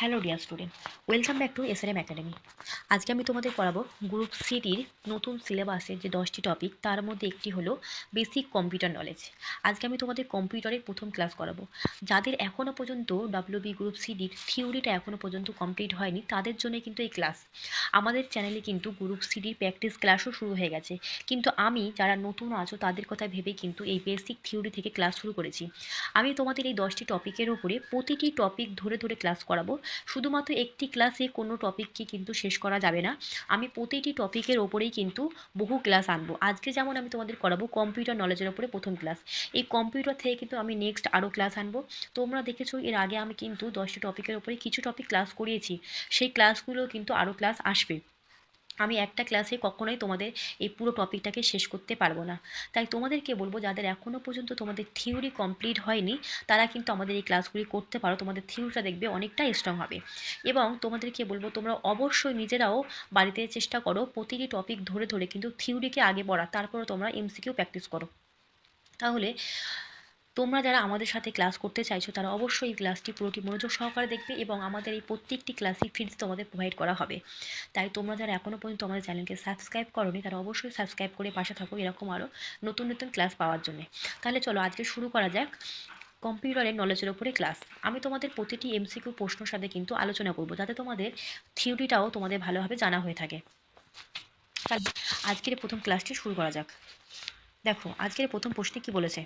Hello dear student welcome back to S M academy আজকে আমি তোমাদের পড়াবো গ্রুপ সিটির নতুন সিলেবাসের যে দশটি টপিক তার মধ্যে একটি হলো বেসিক কম্পিউটার নলেজ আজকে আমি তোমাদের কম্পিউটারের প্রথম ক্লাস করাবো। যাদের এখনও পর্যন্ত ডাব্লিউবি গ্রুপ সিডির থিওরিটা এখনও পর্যন্ত কমপ্লিট হয়নি, তাদের জন্য কিন্তু এই ক্লাস আমাদের চ্যানেলে কিন্তু গ্রুপ সিডির প্র্যাকটিস ক্লাসও শুরু হয়ে গেছে। কিন্তু আমি, যারা নতুন আছো, তাদের কথা ভেবে কিন্তু এই বেসিক থিওরি থেকে ক্লাস শুরু করেছি। আমি তোমাদের এই দশটি টপিকের ওপরে প্রতিটি টপিক ধরে ধরে ক্লাস করাবো। শুধুমাত্র একটি ক্লাসে কোনো টপিককে কিন্তু শেষ করা যাবে না। আমি প্রতিটি টপিকের ওপরেই কিন্তু বহু ক্লাস আনব। আজকে যেমন আমি তোমাদের করাবো কম্পিউটার নলেজের ওপরে প্রথম ক্লাস এই কম্পিউটার থেকে কিন্তু আমি নেক্সট আরও ক্লাস আনব। তোমরা দেখেছ এর আগে আমি কিন্তু দশটি টপিকের ওপরে কিছু টপিক ক্লাস করিয়েছি। সেই ক্লাসগুলো কিন্তু আরও ক্লাস আসবে। আমি একটা ক্লাসে কখনোই তোমাদের এই পুরো টপিকটাকে শেষ করতে পারব না। তাই তোমাদেরকে বলব, যাদের এখনও পর্যন্ত তোমাদের থিওরি কমপ্লিট হয়নি, তারা কিন্তু আমাদের এই ক্লাসগুলি করতে পারো। তোমাদের থিওরিটা দেখবে অনেকটা স্ট্রং হবে। এবং তোমাদেরকে বলব, তোমরা অবশ্যই নিজেরাও বাড়িতে চেষ্টা করো প্রতিটি টপিক ধরে ধরে কিন্তু থিওরিকে আগে পড়া তারপরে তোমরা এমসিকিউ প্র্যাকটিস করো। তাহলে তোমরা যারা আমাদের সাথে ক্লাস করতে চাইছো, তারা অবশ্যই এই ক্লাসটি পুরোটি মনোযোগ সহকারে দেখবে এবং আমাদের এই প্রত্যেকটি ক্লাসই ফ্রিতে তোমাদের প্রোভাইড করা হবে। তাই তোমরা যারা এখনও পর্যন্ত আমাদের চ্যানেলকে সাবস্ক্রাইব করোনি, তারা অবশ্যই সাবস্ক্রাইব করে পাশে থাকো এরকম আরও নতুন নতুন ক্লাস পাওয়ার জন্য। তাহলে চলো আজকে শুরু করা যাক কম্পিউটারের নলেজের ওপরে ক্লাস আমি তোমাদের প্রতিটি এমসিকিউ প্রশ্নের সাথে কিন্তু আলোচনা করব, যাতে তোমাদের থিওরিটাও তোমাদের ভালোভাবে জানা হয়ে থাকে। তাহলে আজকের প্রথম ক্লাসটি শুরু করা যাক। দেখো, আজকের প্রথম প্রশ্নে কি বলেছে?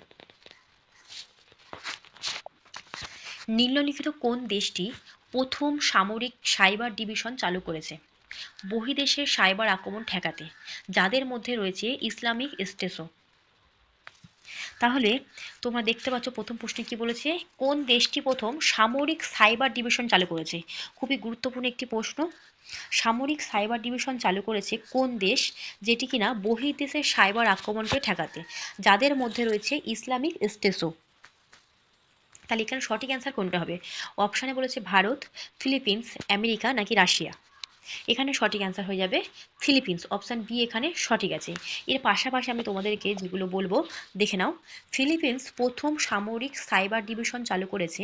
নিম্নলিখিত কোন দেশটি প্রথম সামরিক সাইবার ডিভিশন চালু করেছে? বহিদেশের সাইবার আক্রমণ ঠেকাতে, যাদের মধ্যে রয়েছে ইসলামিক স্টেসও তাহলে তোমরা দেখতে পাচ্ছ প্রথম প্রশ্নে কি বলেছে? কোন দেশটি প্রথম সামরিক সাইবার ডিভিশন চালু করেছে? খুবই গুরুত্বপূর্ণ একটি প্রশ্ন। সামরিক সাইবার ডিভিশন চালু করেছে কোন দেশ যেটি কিনা বহির্দেশের সাইবার আক্রমণকে ঠেকাতে, যাদের মধ্যে রয়েছে ইসলামিক স্টেসও তাহলে এখানে সঠিক অ্যান্সার কোনটা হবে? অপশানে বলেছে ভারত ফিলিপিন্স আমেরিকা নাকি রাশিয়া? এখানে সঠিক অ্যান্সার হয়ে যাবে ফিলিপিন্স। অপশান বি এখানে সঠিক আছে। এর পাশাপাশি আমি তোমাদেরকে যেগুলো বলব, দেখে নাও। ফিলিপিন্স প্রথম সামরিক সাইবার ডিভিশন চালু করেছে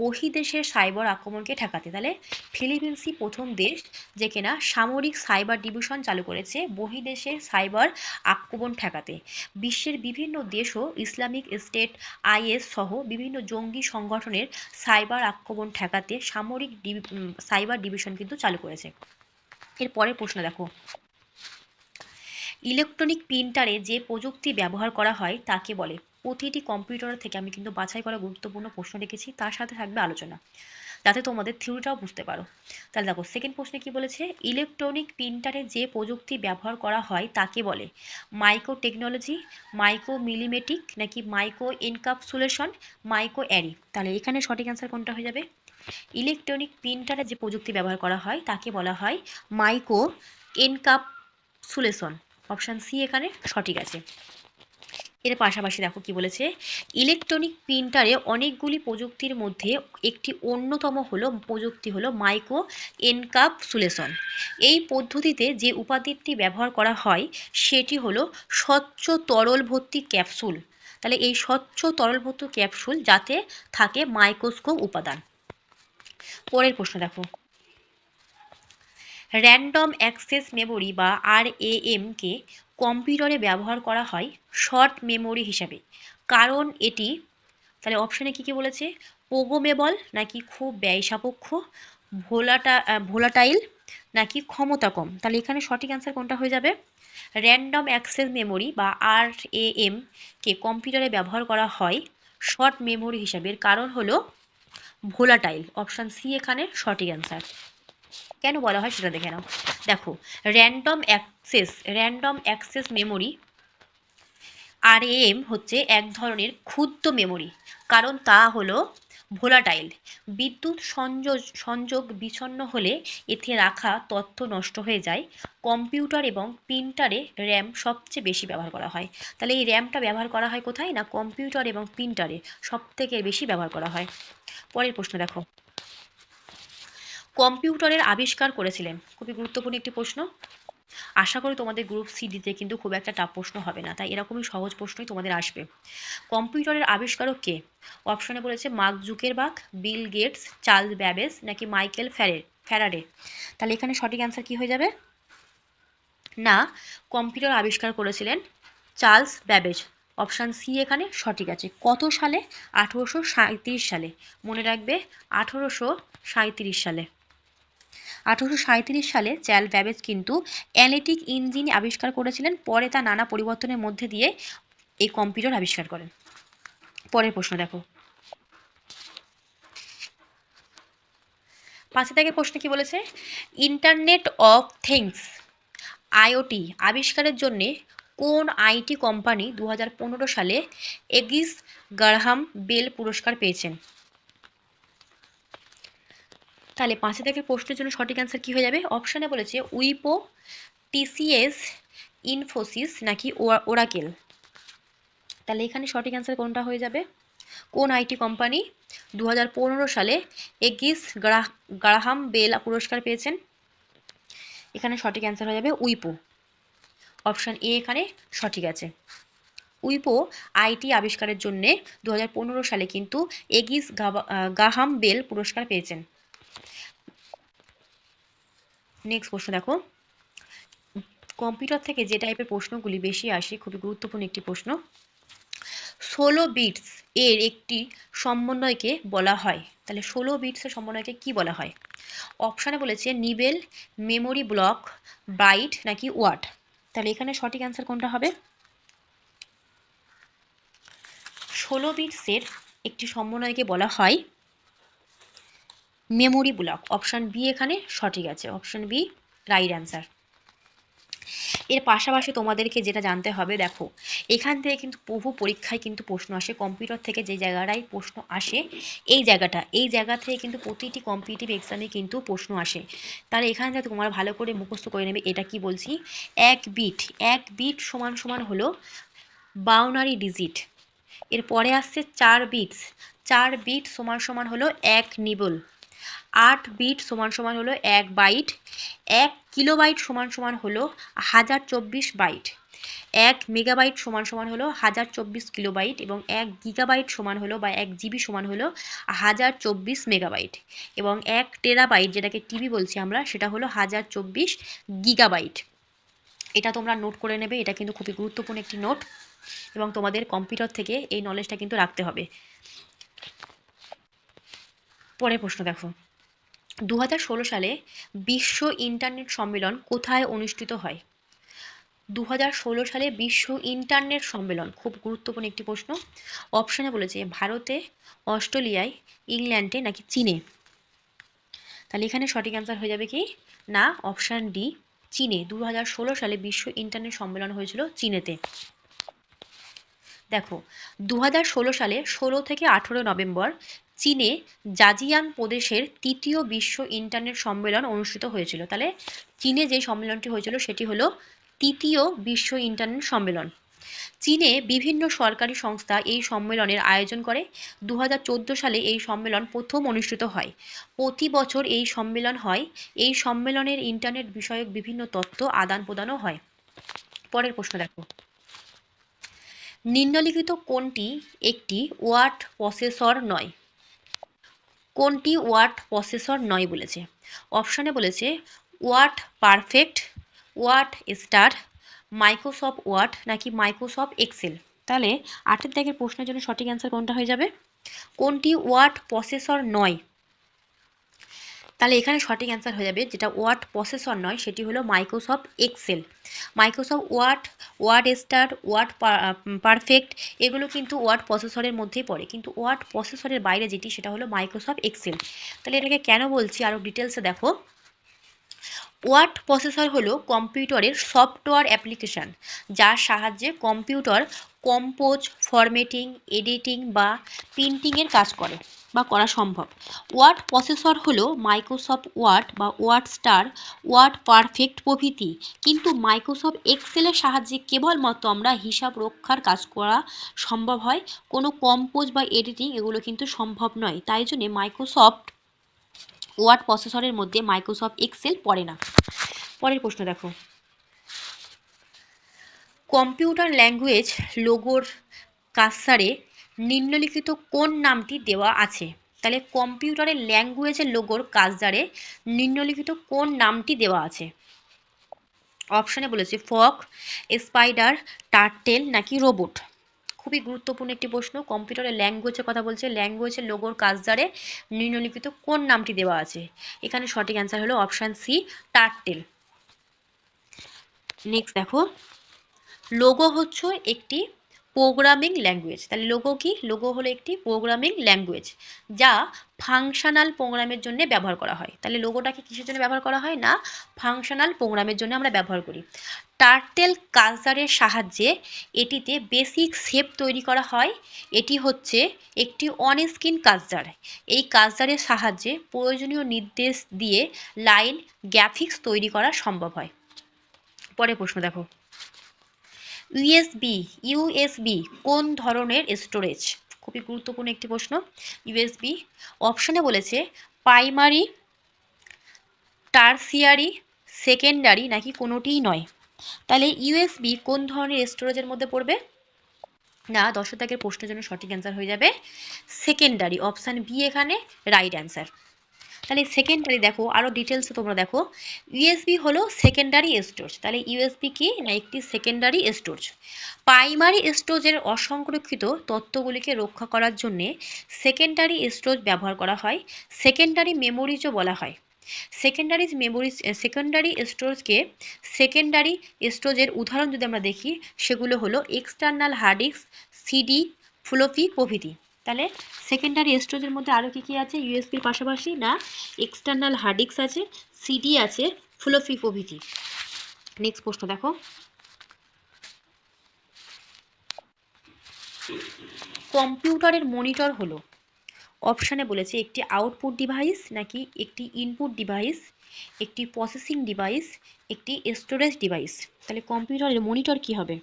বহিদেশের সাইবার আক্রমণকে ঠেকাতে। তাহলে ফিলিপিন্সই প্রথম দেশ যে কিনা সামরিক সাইবার ডিভিশন চালু করেছে বহিদেশের সাইবার আক্রমণ ঠেকাতে। বিশ্বের বিভিন্ন দেশও ইসলামিক স্টেট, আইএস সহ বিভিন্ন জঙ্গি সংগঠনের সাইবার আক্রমণ ঠেকাতে সামরিক সাইবার ডিভিশন কিন্তু চালু করেছে। এর পরের প্রশ্ন দেখো। ইলেকট্রনিক প্রিন্টারে যে প্রযুক্তি ব্যবহার করা হয় তাকে বলে। প্রতিটি কম্পিউটার থেকে আমি কিন্তু বাছাই করা গুরুত্বপূর্ণ প্রশ্ন রেখেছি, তার সাথে থাকবে আলোচনা। যাতে তোমাদের থিওরিটাও বুঝতে পারো। তাহলে দেখো সেকেন্ড প্রশ্নে কি বলেছে? ইলেকট্রনিক প্রিন্টারে যে প্রযুক্তি ব্যবহার করা হয় তাকে বলে। মাইক্রো টেকনোলজি মাইক্রো মিলিমেটিক নাকি মাইক্রো এনকাপসুলেশন মাইক্রো অ্যারি তাহলে এখানে সঠিক অ্যান্সার কোনটা হয়ে যাবে? ইলেকট্রনিক প্রিন্টারে যে প্রযুক্তি ব্যবহার করা হয়, তাকে বলা হয় মাইক্রো এনকাপসুলেশন। অপশান সি এখানে সঠিক আছে। এর পাশাপাশি দেখো কি বলেছে, ইলেকট্রনিক প্রিন্টারে অনেকগুলি প্রযুক্তির মধ্যে একটি অন্যতম হলো, প্রযুক্তি হলো মাইক্রো এনকাপসুলেশন। এই পদ্ধতিতে যে উপাদানটি ব্যবহার করা হয়, সেটি হলো স্বচ্ছ তরল ভর্তি ক্যাপসুল। তাহলে এই স্বচ্ছ তরল ভর্তি ক্যাপসুল যাতে থাকে মাইক্রোস্কোপ উপাদান। পরের প্রশ্ন দেখো। র্যান্ডম অ্যাক্সেস মেমোরি বা আর কে কম্পিউটারে ব্যবহার করা হয় শর্ট মেমোরি হিসাবে। কারণ এটি, তাহলে অপশানে কী কী বলেছে? প্রোগোমেবল নাকি খুব ব্যয় সাপেক্ষ ভোলাটা ভোলাটাইল নাকি ক্ষমতা কম। তাহলে এখানে সঠিক অ্যান্সার কোনটা হয়ে যাবে? র্যান্ডম অ্যাক্সেস মেমোরি বা আর কে কম্পিউটারে ব্যবহার করা হয় শর্ট মেমোরি হিসাবে। কারণ হলো ভোলাটাইল অপশান সি এখানে সঠিক অ্যান্সার কেন বলা হয় সেটা দেখে নাও। দেখো random access random access memory R M হচ্ছে এক ধরনের ক্ষুদ্র মেমোরি কারণ তা হলো ভোলাটাইল বিদ্যুৎ সংযোগ সংযোগ বিচ্ছন্ন হলে এতে রাখা তথ্য নষ্ট হয়ে যায়। কম্পিউটার এবং প্রিন্টারে র্যাম সবচেয়ে বেশি ব্যবহার করা হয়। তাহলে এই র্যামটা ব্যবহার করা হয় কোথায়? না কম্পিউটার এবং প্রিন্টারে সব থেকে বেশি ব্যবহার করা হয়? পরের প্রশ্ন দেখো। কম্পিউটারের আবিষ্কার করেছিলেন। খুবই গুরুত্বপূর্ণ একটি প্রশ্ন। আশা করি তোমাদের গ্রুপ সি দিতে কিন্তু খুব একটা টাফ প্রশ্ন হবে না। তাই এরকমই সহজ প্রশ্নই তোমাদের আসবে। কম্পিউটারের আবিষ্কারক কে? অপশনে বলেছে Mark Zuckerberg, Bill Gates, Charles Babbage নাকি মাইকেল ফ্যারে ফ্যারাডে। তাহলে এখানে সঠিক অ্যান্সার কি হয়ে যাবে? না কম্পিউটার আবিষ্কার করেছিলেন চার্লস ব্যাবেজ। অপশান সি এখানে সঠিক আছে। কত সালে? আঠেরোশো সাঁত্রিশ সালে। মনে রাখবে, আঠেরোশো সাঁত্রিশ সালে। আঠেরোশো সালে চ্যাল ব্যাবেজ কিন্তু অ্যানালিটিক ইঞ্জিন আবিষ্কার করেছিলেন, পরে তা নানা পরিবর্তনের মধ্যে দিয়ে এই কম্পিউটার আবিষ্কার করেন। পরের প্রশ্ন দেখো। পাঁচে থেকে প্রশ্ন কি বলেছে? ইন্টারনেট অফ থিংস, আইওটি, আবিষ্কারের জন্য কোন আইটি কোম্পানি দু হাজার পনেরো সালে এগিস গারহাম বেল পুরস্কার পেয়েছেন? তাহলে পাঁচে থেকে প্রশ্নের জন্য সঠিক অ্যান্সার কি হয়ে যাবে? অপশানে বলেছে উইপো টিসিএস ইনফোসিস নাকি ওরাকেল তাহলে এখানে সঠিক অ্যান্সার কোনটা হয়ে যাবে? কোন আইটি কোম্পানি দু হাজার পনেরো সালে এগিস গ্রাহাম বেল পুরস্কার পেয়েছেন? এখানে সঠিক অ্যান্সার হয়ে যাবে উইপো অপশান এ এখানে সঠিক আছে। উইপো আইটি আবিষ্কারের জন্যে দু হাজার পনেরো সালে কিন্তু এগিস গাহাম বেল পুরস্কার পেয়েছেন। নেক্সট প্রশ্ন দেখো। কম্পিউটার থেকে যে টাইপের প্রশ্নগুলি বেশি আসে, খুবই গুরুত্বপূর্ণ একটি প্রশ্ন। ষোলো বিটস এর একটি সমন্বয়কে বলা হয়। তাহলে ষোলো বিটসের সমন্বয়কে কি বলা হয়? অপশানে বলেছে নিবেল মেমোরি ব্লক বাইট নাকি ওয়াট তাহলে এখানে সঠিক অ্যান্সার কোনটা হবে? ষোলো বিটসের একটি সমন্বয়কে বলা হয় মেমোরি ব্লক অপশান বি এখানে সঠিক আছে অপশান বি রাইট অ্যান্সার এর পাশাপাশি তোমাদেরকে যেটা জানতে হবে, দেখো, এখান থেকে কিন্তু বহু পরীক্ষায় কিন্তু প্রশ্ন আসে কম্পিউটার থেকে যে জায়গাটায় প্রশ্ন আসে, এই জায়গাটা, এই জায়গা থেকে কিন্তু প্রতিটি কম্পিটিটিভ এক্সামে কিন্তু প্রশ্ন আসে। তাহলে এখান থেকে তোমার ভালো করে মুখস্থ করে নেবে, এটা কি বলছি? এক বিট এক বিট সমান সমান হলো বাউনারি ডিজিট এর পরে আসছে চার বিটস চার বিট সমান সমান হলো এক নিবল আট বিট সমান সমান হলো এক বাইট এক কিলোবাইট সমান সমান হলো হাজার চব্বিশ বাইট এক মেগাবাইট সমান সমান হলো হাজার চব্বিশ কিলোবাইট এবং এক গিগাবাইট সমান হলো বা এক জিবি সমান হলো হাজার চব্বিশ মেগাবাইট এবং এক টেরাবাইট যেটাকে টিবি বলছি আমরা, সেটা হলো হাজার চব্বিশ গিগাবাইট এটা তোমরা নোট করে নেবে, এটা কিন্তু খুবই গুরুত্বপূর্ণ একটি নোট এবং তোমাদের কম্পিউটার থেকে এই নলেজটা কিন্তু রাখতে হবে। পরের প্রশ্ন দেখো। দু হাজার ষোলো সালে বিশ্ব ইন্টারনেট সম্মেলন কোথায় অনুষ্ঠিত হয়? দু সালে বিশ্ব ইন্টারনেট সম্মেলন, খুব গুরুত্বপূর্ণ একটি প্রশ্ন। অপশানে বলেছে, ভারতে, অস্ট্রেলিয়ায়, ইংল্যান্ডে নাকি চীনে? তাহলে এখানে সঠিক অ্যান্সার হয়ে যাবে কি? না অপশান ডি চীনে। দু হাজার ষোলো সালে বিশ্ব ইন্টারনেট সম্মেলন হয়েছিল চীনেতে। দেখো দু হাজার ষোলো সালে ষোলো থেকে আঠেরো নভেম্বর চীনে জাজিয়াং প্রদেশের তৃতীয় বিশ্ব ইন্টারনেট সম্মেলন অনুষ্ঠিত হয়েছিল। তাহলে চীনে যে সম্মেলনটি হয়েছিল সেটি হলো তৃতীয় বিশ্ব ইন্টারনেট সম্মেলন। চীনে বিভিন্ন সরকারি সংস্থা এই সম্মেলনের আয়োজন করে। দু হাজার চোদ্দ সালে এই সম্মেলন প্রথম অনুষ্ঠিত হয়। প্রতি বছর এই সম্মেলন হয়। এই সম্মেলনের ইন্টারনেট বিষয়ক বিভিন্ন তথ্য, আদান প্রদানও হয়। পরের প্রশ্ন দেখো। নিম্নলিখিত কোনটি একটি ওয়ার্ড প্রসেসর নয়? কোনটি ওয়ার্ড প্রসেসর নয় বলেছে? অপশানে বলেছে Word Perfect Word Star, Microsoft Word নাকি মাইক্রোসফট এক্সেল? তাহলে আটের দাগের প্রশ্নের জন্য সঠিক অ্যান্সার কোনটা হয়ে যাবে? কোনটি ওয়ার্ড প্রসেসর নয় তাহলে এখানে সঠিক অ্যান্সার হয়ে যাবে, যেটা ওয়ার্ড প্রসেসর নয়, সেটি হলো Microsoft Excel Microsoft Word Word Star Word Perfect এগুলো কিন্তু ওয়ার্ড প্রসেসরের মধ্যেই পড়ে। কিন্তু ওয়ার্ড প্রসেসরের বাইরে যেটি, সেটা হলো মাইক্রোসফট এক্সেল তাহলে এটাকে কেন বলছি আরও ডিটেলসে দেখো। ওয়ার্ড প্রসেসর হলো কম্পিউটারের সফটওয়্যার অ্যাপ্লিকেশান যার সাহায্যে কম্পিউটার কম্পোজ ফরম্যাটিং এডিটিং বা প্রিন্টিংয়ের কাজ করে। বা করা সম্ভব। ওয়ার্ড প্রসেসর হলো মাইক্রোসফট ওয়ার্ড বা ওয়ার্ড স্টার, ওয়ার্ড পারফেক্ট প্রভৃতি। কিন্তু মাইক্রোসফট এক্সেলের সাহায্যে কেবলমাত্র আমরা হিসাব রক্ষার কাজ করা সম্ভব হয়। কোনো কম্পোজ বা এডিটিং এগুলো কিন্তু সম্ভব নয়। তাই জন্য মাইক্রোসফট ওয়ার্ড প্রসেসরের মধ্যে মাইক্রোসফট এক্সেল পড়ে না। পরের প্রশ্ন দেখো। কম্পিউটার ল্যাঙ্গুয়েজ, লোগোর কাসারে নিম্নলিখিত কোন নামটি দেওয়া আছে? তাহলে কম্পিউটারের ল্যাঙ্গুয়েজের লোগোর কাজদারে নিম্নলিখিত কোন নামটি দেওয়া আছে? অপশানে বলেছি ফক, স্পাইডার, টার্টেল নাকি রোবট? খুবই গুরুত্বপূর্ণ একটি প্রশ্ন। কম্পিউটারের ল্যাঙ্গুয়েজের কথা বলছে। ল্যাঙ্গুয়েজের লোগোর কাজদারে নিম্নলিখিত কোন নামটি দেওয়া আছে? এখানে সঠিক অ্যান্সার হলো অপশান সি, টার্টেল। নেক্সট দেখো। লোগো হচ্ছে একটি প্রোগ্রামিং ল্যাঙ্গুয়েজ তাহলে লোগো কি? লোগো হলো একটি প্রোগ্রামিং ল্যাঙ্গুয়েজ যা ফাংশনাল প্রোগ্রামের জন্য ব্যবহার করা হয়। তাহলে লোগোটাকে কিসের জন্য ব্যবহার করা হয়? না ফাংশনাল প্রোগ্রামের জন্য আমরা ব্যবহার করি। টার্টেল কালচারের সাহায্যে এটিতে বেসিক শেপ তৈরি করা হয়। এটি হচ্ছে একটি অন স্ক্রিন কালচার এই কালচারের সাহায্যে প্রয়োজনীয় নির্দেশ দিয়ে লাইন গ্রাফিক্স তৈরি করা সম্ভব হয়। পরের প্রশ্ন দেখো। ইউএসবি ইউএসবি কোন ধরনের স্টোরেজ খুবই গুরুত্বপূর্ণ একটি প্রশ্ন। ইউএসবি অপশনে বলেছে প্রাইমারি টার্সিয়ারি সেকেন্ডারি নাকি কোনোটিই নয়। তাহলে ইউএসবি কোন ধরনের স্টোরেজের মধ্যে পড়বে? না দশ দাগের প্রশ্নের জন্য সঠিক অ্যান্সার হয়ে যাবে সেকেন্ডারি অপশান বি এখানে রাইট অ্যান্সার তাহলে সেকেন্ডারি দেখো আরও ডিটেলসে তোমরা দেখো। ইউএসবি হলো সেকেন্ডারি স্টোরেজ তাহলে ইউএসবি কি? না, একটি সেকেন্ডারি স্টোরেজ প্রাইমারি স্টোরেজের অসংরক্ষিত তথ্যগুলিকে রক্ষা করার জন্য সেকেন্ডারি স্টোরেজ ব্যবহার করা হয়। সেকেন্ডারি মেমোরিজও বলা হয়। সেকেন্ডারি মেমোরি সেকেন্ডারি স্টোরেজকে সেকেন্ডারি স্টোরেজের উদাহরণ যদি আমরা দেখি, সেগুলো হলো external hard disk CD floppy প্রভৃতি। তাহলে সেকেন্ডারি স্টোরেজের মধ্যে আরও কী কী আছে? ইউএসবির পাশাপাশি না এক্সটার্নাল হার্ড ডিস্ক আছে সিডি আছে ফ্লোপি প্রভৃতি নেক্সট প্রশ্ন দেখো। কম্পিউটারের মনিটর হলো অপশানে বলেছে একটি আউটপুট ডিভাইস নাকি একটি ইনপুট ডিভাইস একটি প্রসেসিং ডিভাইস একটি স্টোরেজ ডিভাইস তাহলে কম্পিউটারের মনিটর কি হবে?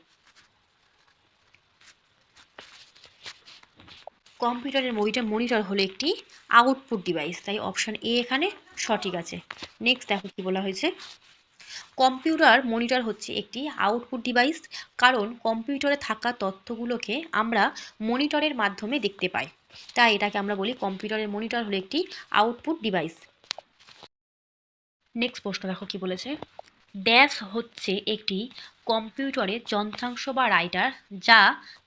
কম্পিউটারের মনিটর মনিটর হলো একটি আউটপুট ডিভাইস তাই অপশান এ এখানে সঠিক আছে। নেক্সট দেখো কি বলা হয়েছে। কম্পিউটার মনিটর হচ্ছে একটি আউটপুট ডিভাইস কারণ কম্পিউটারে থাকা তথ্যগুলোকে আমরা মনিটরের মাধ্যমে দেখতে পাই। তাই এটাকে আমরা বলি কম্পিউটারের মনিটর হলো একটি আউটপুট ডিভাইস নেক্সট প্রশ্ন দেখো কি বলেছে। ড্যাশ হচ্ছে একটি কম্পিউটারের যন্ত্রাংশ বা রাইটার যা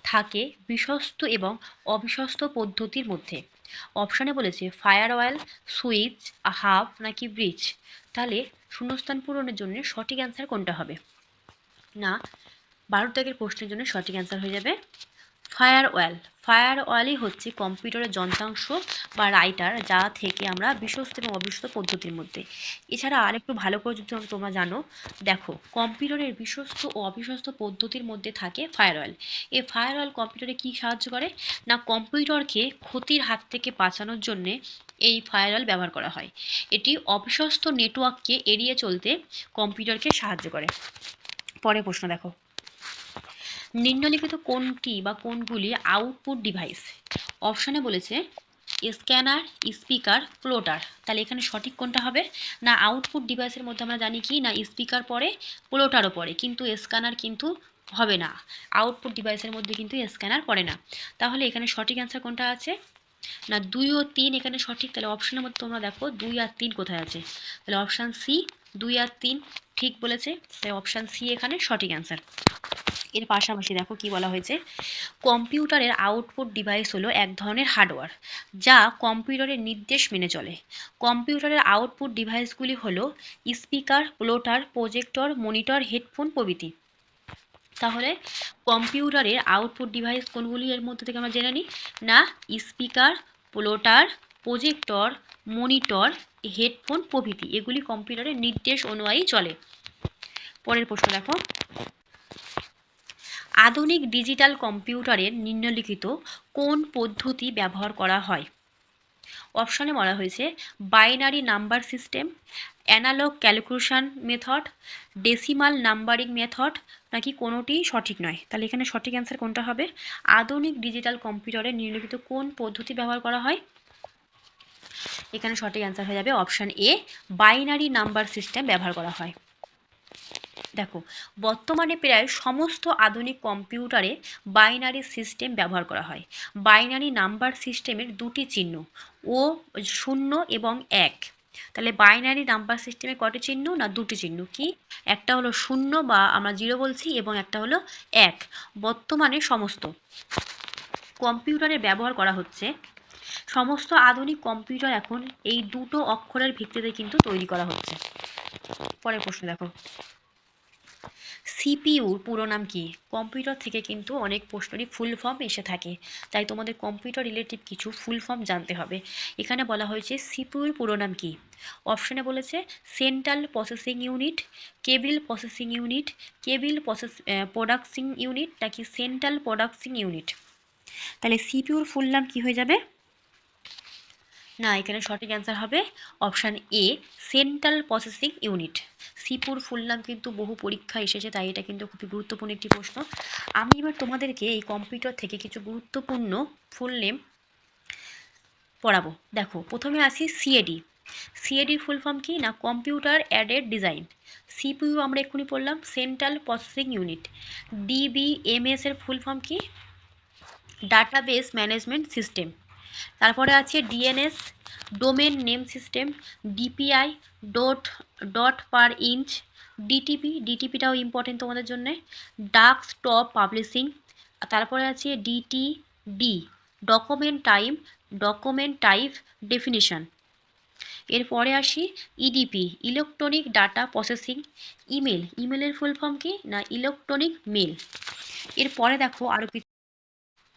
থাকে বিশ্বস্ত এবং অবিশ্বস্ত পদ্ধতির মধ্যে। অপশানে বলেছে ফায়ার অয়েল সুইচ হাফ নাকি ব্রিজ। তাহলে শূন্যস্থান পূরণের জন্য সঠিক অ্যান্সার কোনটা হবে? না, বারো দাগের প্রশ্নের জন্য সঠিক অ্যান্সার হয়ে যাবে। ফায়ার অয়েল ফায়ার অয়েলই হচ্ছে কম্পিউটারের যন্ত্রাংশ বা রাইটার যা থেকে আমরা বিশ্বস্ত এবং অবিশ্বস্ত পদ্ধতির মধ্যে। এছাড়া আরেকটু ভালো করে যদি তোমরা জানো, দেখো কম্পিউটারের বিশ্বস্ত ও অবিশ্বস্ত পদ্ধতির মধ্যে থাকে ফায়ার অয়েল এই ফায়ার অয়েল কম্পিউটারে কী সাহায্য করে? না কম্পিউটারকে ক্ষতির হাত থেকে বাঁচানোর জন্যে এই ফায়ার অয়েল ব্যবহার করা হয়। এটি অবিশ্বস্ত নেটওয়ার্ককে এড়িয়ে চলতে কম্পিউটারকে সাহায্য করে। পরে প্রশ্ন দেখো। নিম্নলিখিত কোনটি বা কোনগুলি আউটপুট ডিভাইস অপশানে বলেছে স্ক্যানার স্পিকার প্লোটার তাহলে এখানে সঠিক কোনটা হবে? না আউটপুট ডিভাইসের মধ্যে আমরা জানি কি? না স্পিকার পরে প্লোটারও পড়ে। কিন্তু স্ক্যানার কিন্তু হবে না। আউটপুট ডিভাইসের মধ্যে কিন্তু স্ক্যানার পড়ে না। তাহলে এখানে সঠিক অ্যান্সার কোনটা আছে? না, দুই ও তিন এখানে সঠিক। তাহলে অপশানের মধ্যে তোমরা দেখো, দুই আর তিন কোথায় আছে? তাহলে অপশান সি দুই আর তিন ঠিক বলেছে। তাই অপশান সি এখানে সঠিক অ্যান্সার এর পাশাপাশি দেখো কি বলা হয়েছে, কম্পিউটারের আউটপুট ডিভাইস হলো এক ধরনের হার্ডওয়্যার, যা কম্পিউটারের নির্দেশ মেনে চলে। কম্পিউটারের আউটপুট ডিভাইসগুলি হলো speaker plotter projector, monitor, headphone প্রভৃতি। তাহলে কম্পিউটারের আউটপুট ডিভাইস কোনগুলি এর মধ্যে থেকে আমরা জেনে নিই? না, speaker plotter projector, monitor, headphone প্রভৃতি। এগুলি কম্পিউটারের নির্দেশ অনুযায়ী চলে। পরের প্রশ্ন দেখো। আধুনিক ডিজিটাল কম্পিউটারের নিম্নলিখিত কোন পদ্ধতি ব্যবহার করা হয়? অপশনে বলা হয়েছে, binary number system, analog calculation method, decimal numbering method, নাকি কোনোটিই সঠিক নয়? তাহলে এখানে সঠিক অ্যান্সার কোনটা হবে? আধুনিক ডিজিটাল কম্পিউটারে নিম্নলিখিত কোন পদ্ধতি ব্যবহার করা হয়? এখানে সঠিক অ্যান্সার হয়ে যাবে option A, binary number system ব্যবহার করা হয়। দেখো, বর্তমানে প্রায় সমস্ত আধুনিক কম্পিউটারে বাইনারি সিস্টেম ব্যবহার করা হয়। বাইনারি নাম্বার সিস্টেমের দুটি চিহ্ন, ও শূন্য এবং এক। তাহলে বাইনারি নাম্বার সিস্টেমে কটি চিহ্ন না দুটি চিহ্ন? কি? একটা হলো শূন্য বা আমরা জিরো বলছি এবং একটা হলো এক। বর্তমানে সমস্ত কম্পিউটারে ব্যবহার করা হচ্ছে। সমস্ত আধুনিক কম্পিউটার এখন এই দুটো অক্ষরের ভিত্তিতে কিন্তু তৈরি করা হচ্ছে। পরের প্রশ্ন দেখো। সিপিইউর পুরো নাম কি? কম্পিউটার থেকে কিন্তু অনেক প্রশ্নেরই ফুল ফর্ম এসে থাকে। তাই তোমাদের কম্পিউটার রিলেটিভ কিছু ফুল ফর্ম জানতে হবে। এখানে বলা হয়েছে সিপিইউর পুরো নাম কি? অপশনে বলেছে central processing unit cable processing unit cable process producing unit নাকি সেন্ট্রাল প্রোডাক্সিং ইউনিট তাহলে সিপিইউর ফুল নাম কি হয়ে যাবে? না, এখানে সঠিক অ্যান্সার হবে option A central processing unit সিপুর full নাম কিন্তু বহু পরীক্ষা এসেছে, তাই এটা কিন্তু খুবই গুরুত্বপূর্ণ একটি প্রশ্ন। আমি এবার তোমাদেরকে এই কম্পিউটার থেকে কিছু গুরুত্বপূর্ণ ফুল নেম পড়াবো। দেখো, প্রথমে আসি সিএডি সিএডির ফুল ফর্ম কি? না কম্পিউটার অ্যাডেড ডিজাইন সিপিইউ আমরা এক্ষুনি পড়লাম সেন্ট্রাল প্রসেসিং ইউনিট ডিবিএমএস এর ফুল ফর্ম কি? ডাটাবেস ম্যানেজমেন্ট সিস্টেম তারপরে আছে DNS domain name system DPI dot dot per inch DTP ডিটিপিটাও important তোমাদের জন্য ডাক্স টপ পাবলিশিং তারপরে আছে DTD document time document type definition এরপরে আসি EDP electronic data processing email ইমেলের ফুল ফর্ম কি? না ইলেকট্রনিক মেল এরপরে দেখো আরও কিছু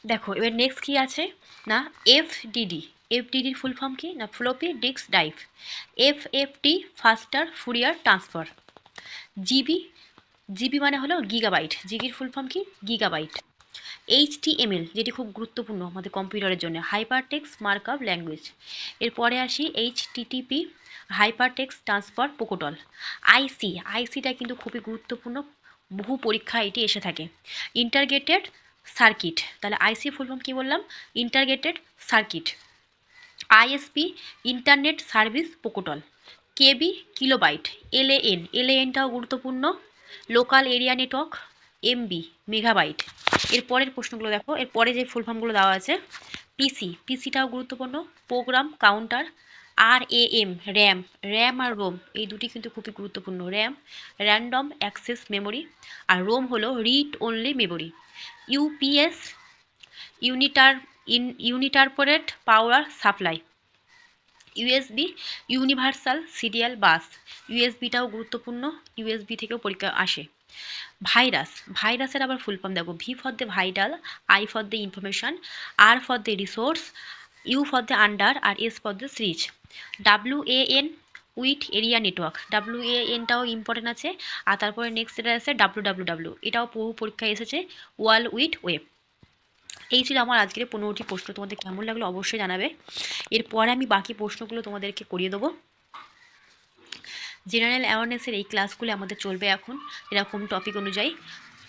দেখো, এবার নেক্সট কি আছে? না এফডিডি এফডিডির ফুল ফর্ম কি? না floppy disk drive F F T faster Fourier transfer GB GB মানে হলো গিগাবাইট জিবির ফুল ফর্ম কি? গিগাবাইট এইচটিএমএল যেটি খুব গুরুত্বপূর্ণ আমাদের কম্পিউটারের জন্য। হাইপারটেক্স মার্কআপ ল্যাঙ্গুয়েজ এরপরে আসি HTTP hypertext transfer protocol IC আইসিটা কিন্তু খুবই গুরুত্বপূর্ণ। বহু পরীক্ষা এটি এসে থাকে। Integrated circuit. তাহলে আইসি ফুল ফর্ম কী বললাম? Integrated circuit ISP internet service protocol KB kilobyte LAN এলএএনটাও গুরুত্বপূর্ণ। Local area network MB megabyte এর পরের প্রশ্নগুলো দেখো। এর পরে যে ফুল ফর্মগুলো দেওয়া আছে পিসি পিসিটাও গুরুত্বপূর্ণ। Program counter R A M RAM RAM R ROM এই দুটি কিন্তু খুবই গুরুত্বপূর্ণ। র্যাম র্যান্ডম অ্যাক্সেস মেমোরি আর রোম হলো read only memory UPS uninterruptible power supply USB universal serial bus ইউএসবিটাও গুরুত্বপূর্ণ ইউএসবি থেকেও পরীক্ষা আসে। ভাইরাস, ভাইরাসের আবার ফুল ফর্ম দেখো। V for the vital I for the information R for the resource U for the under R S for the series W A N wide area network W A এনটাও important আছে। আর তারপরে next যেটা আছে W W W এটাও বহু পরীক্ষায় এসেছে ওয়াল with web এই ছিল আমার আজকের পনেরোটি প্রশ্ন। তোমাদের কেমন লাগল অবশ্যই জানাবে। এরপরে আমি বাকি প্রশ্নগুলো তোমাদেরকে করিয়ে দেবো। জেনারেল অ্যাওয়ারনেসের এই ক্লাসগুলো আমাদের চলবে এখন, এরকম টপিক অনুযায়ী।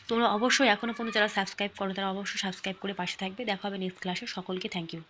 তোমরা অবশ্যই এখনও পর্যন্ত যারা সাবস্ক্রাইব করো, তারা অবশ্যই সাবস্ক্রাইব করে পাশে থাকবে। দেখা হবে নেক্সট ক্লাসে সকলকে থ্যাংক ইউ